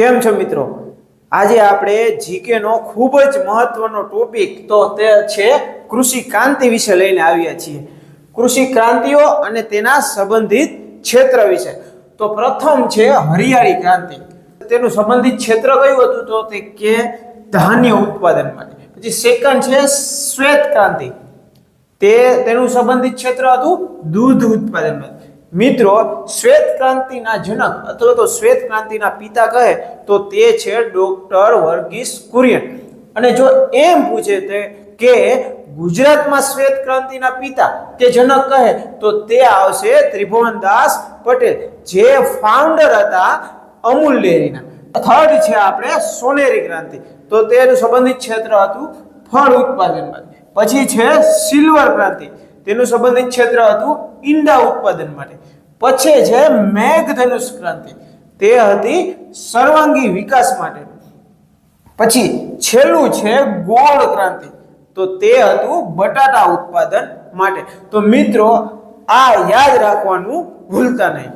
કેમ છો મિત્રો? આજે આપણે જીકે નો ખૂબ જ મહત્વનો ટોપિક તો તે છે કૃષિ ક્રાંતિ વિશે લઈને આવ્યા છીએ. કૃષિ ક્રાંતિઓ અને તેના સંબંધિત ક્ષેત્ર વિશે. તો પ્રથમ છે હરિયાળી ક્રાંતિ. તેનું સંબંધિત ક્ષેત્ર કયું હતું તો તે કે ધાન્ય ઉત્પાદન માટે. પછી સેકન્ડ છે શ્વેત ક્રાંતિ. તે તેનું સંબંધિત ક્ષેત્ર હતું દૂધ ઉત્પાદન માટે. મિત્રો શ્વેત ક્રાંતિના જનક અથવા તો શ્વેત ક્રાંતિના પિતા કહે, તો તે છે ડોક્ટર વર્ગીસ કુરિયન. અને જો એમ પૂછે તે કે ગુજરાતમાં શ્વેત ક્રાંતિના પિતા કે જનક કહે, તો તે આવશે ત્રિભુવનદાસ પટેલ, જે ફાઉન્ડર હતા અમૂલ ડેરીના. થર્ડ છે આપણે સોનેરી ક્રાંતિ. તો તેનું સંબંધિત ક્ષેત્ર હતું ફળ ઉત્પાદનમાં પછી છે સિલ્વર ક્રાંતિ. તેનું સંબંધિત ક્ષેત્ર હતું ઈંડા ઉત્પાદન માટે. પછી છે મેઘધનુષ ક્રાંતિ. તે હતી સર્વાંગી વિકાસ માટે પછી છેલ્લું છે ગોળ ક્રાંતિ. તો તે હતું બટાટા ઉત્પાદન માટે. તો મિત્રો, આ યાદ રાખવાનું ભૂલતા નહીં.